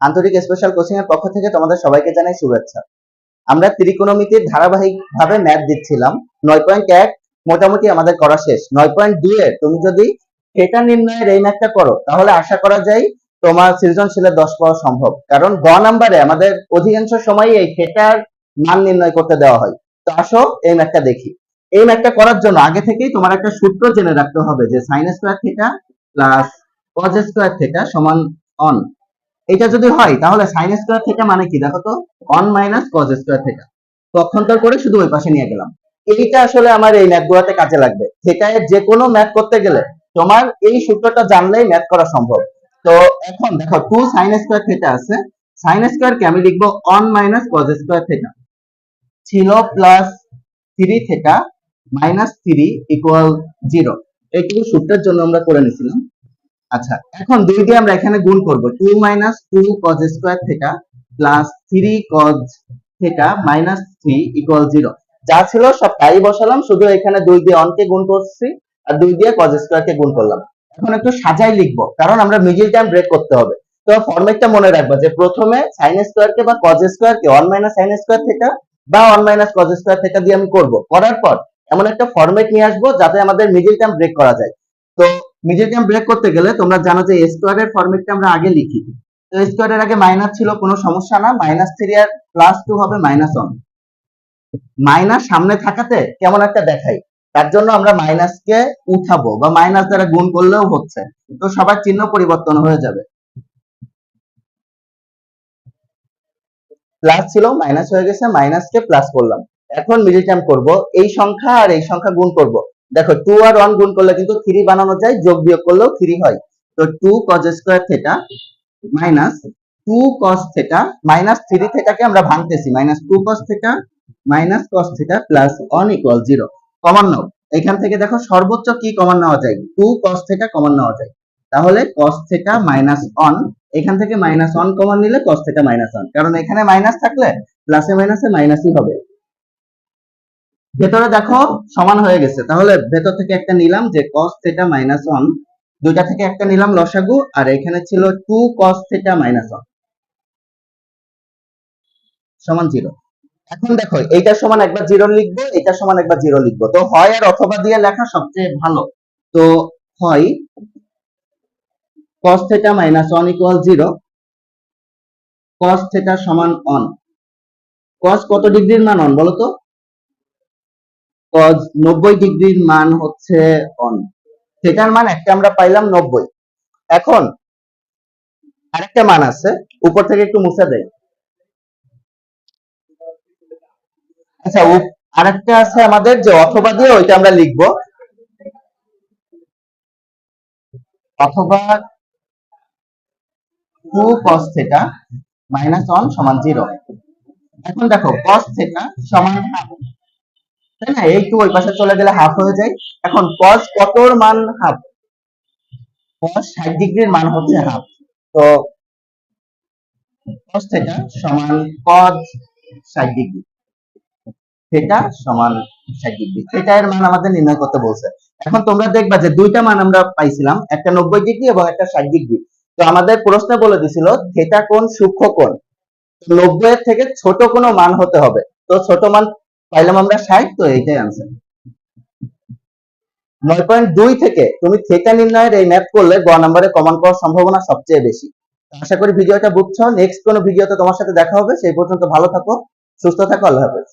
আন্তরিক special coaching এর পক্ষ থেকে তোমাদের সবাইকে জানাই শুভেচ্ছা। আমরা ত্রিকোণমিতির ধারাবাহিক ভাবে ম্যাথ দিচ্ছিলাম। নয় পয়েন্ট এক মোটামুটি আমাদের করা শেষ। নয় পয়েন্ট দুই এর তুমি যদি থিটা নির্ণয়ের এই ম্যাথটা করো, তাহলে আশা করা যায় তোমার সৃজনশীলে দশ পাওয়া সম্ভব। কারণ গ নাম্বারে আমাদের অধিকাংশ সময় এই থিটার মান নির্ণয় করতে দেওয়া হয়। তো আসো এই ম্যাথটা দেখি। এই ম্যাথটা করার জন্য আগে থেকেই তোমার একটা সূত্র জেনে রাখতে হবে যে sine square theta plus cos square theta সমান অন এটা যদি হয়, তাহলে সাইন স্কোয়ার থিটা মানে কি? দেখো তো one minus cos square theta পক্ষান্তর করে শুধু ওই পাশে নিয়ে গেলাম। এইটা আসলে আমার এই ম্যাথ গুলোতে কাজে লাগবে। থিটা এর যে কোনো ম্যাথ করতে গেলে তোমার এই সূত্রটা জানলেই ম্যাথ করা সম্ভব। তো এখন দেখো টু সাইন স্কোয়ার থিটা আছে। সাইন স্কোয়ার কে আমি লিখব one minus cos square theta ছিল plus three theta minus three equal zero এইটুকু সূত্রের জন্য আমরা করে নিছিলাম আচ্ছা এখন দুই দিয়ে আমরা এখানে গুণ করব। Two minus two cos square theta plus three cos theta minus three equal zero যা ছিল সব তাই বসালাম, শুধু এখানে দুই দিয়ে অনকে গুণ করছি আর দুই দিয়ে কজ স্কোয়ার কে গুণ করলাম। এখন একটু সাজাই লিখব, কারণ আমরা মিডিল টাইম ব্রেক করতে হবে। তো ফরম্যাটটা মনে রাখবা যে প্রথমে সাইন স্কোয়ার কে বা কজ স্কোয়ার কে one minus sine square theta বা one minus cos square theta দিয়ে আমি করব। করার পর এমন একটা ফরম্যাট নিয়ে আসব যাতে আমাদের মিডিল টাইম ব্রেক করা যায়। তো মিডিল টাইম ব্রেক করতে গেলে তোমরা জানো যে স্কোয়ার এর ফরম্যাটটা আমরা আগে লিখি। তো স্কোয়ার এর আগে মাইনাস ছিল, কোনো সমস্যা না। মাইনাস থ্রি আর প্লাস টু হবে মাইনাস ওয়ান মাইনাস সামনে থাকাতে কেমন একটা দেখাই? তার জন্য আমরা মাইনাস কে উঠাবো বা মাইনাস দ্বারা গুণ করলেও হচ্ছে। তো সবার চিহ্ন পরিবর্তন হয়ে যাবে। প্লাস ছিল মাইনাস হয়ে গেছে মাইনাস কে প্লাস করলাম। এখন মিডিল টার্ম করব। এই সংখ্যা আর এই সংখ্যা গুণ করব। দেখো টু আর ওয়ান গুণ করলে কিন্তু থ্রি বানানো যায়, যোগ বিয়োগ করলেও থ্রি হয়। তো two cos square theta minus two cos theta minus three থেটাকে আমরা ভাঙতেছি minus two cos theta minus cos theta plus one equal zero common নাও এখান থেকে দেখো সর্বোচ্চ কি কমন নেওয়া যায়? টু কস থেটা কমন নেওয়া যায়। তাহলে কস থেটা মাইনাস অন এখান থেকে মাইনাস ওয়ান কমন নিলে কস থেটা মাইনাস ওয়ান কারণ এখানে মাইনাস থাকলে প্লাসে মাইনাসে মাইনাসই হবে। ভেতরে দেখো সমান হয়ে গেছে। তাহলে ভেতর থেকে একটা নিলাম যে cos থিটা মাইনাস ওয়ান দুইটা থেকে একটা নিলাম লসাগু, আর এখানে ছিল two cos theta minus one সমান জিরো এখন দেখো, এইটা সমান একবার জিরো লিখব, এটা সমান একবার জিরো লিখব। তো হয় আর অথবা দিয়ে লেখা সবচেয়ে ভালো। তো হয় cos theta minus one equal zero cos theta সমান অন cos কত ডিগ্রির মান অন বলো তো? Cos নব্বই ডিগ্রির মান হচ্ছে অন থিটার মান একটা আমরা পাইলাম নব্বই। এখন আরেকটা মান আছে, উপর থেকে একটু মুছে দেয় আচ্ছা আরেকটা আছে আমাদের যে অথবা দিয়ে ওইটা আমরা লিখব। অথবা two cos theta minus one সমান জিরো এখন দেখো, cos থিটা সমান হাফ তাই না এই টু ওই পাশে চলে গেলে হাফ হয়ে যায়। এখন cos কতর মান হাফ cos ষাট ডিগ্রির মান হচ্ছে হাফ তো cos থিটা সমান cos ষাট ডিগ্রি। থিটা সমান ষাট ডিগ্রি। থিটা এর মান আমাদের নির্ণয় করতে বলছে। এখন তোমরা দেখবা যে দুইটা মান আমরা পাইছিলাম, একটা নব্বই ডিগ্রি এবং একটা ষাট ডিগ্রি। তো আমাদের প্রশ্ন বলে দিছিল থিটা কোণ সূক্ষ্ম কোণ? নব্বই এর থেকে ছোট কোনো মান হতে হবে। তো ছোট মান পাইলাম আমরা ষাট, তো এইটাই আনসার নয় পয়েন্ট দুই থেকে তুমি থেকে নির্ণয়ের এই ম্যাপ করলে গ নম্বরে কমান পাওয়ার সম্ভাবনা সবচেয়ে বেশি। আশা করি ভিডিওটা বুঝছ। নেক্সট কোনো ভিডিওতে তোমার সাথে দেখা হবে। সেই পর্যন্ত ভালো থাকো, সুস্থ থাকো, আল্লাহ হাফেজ।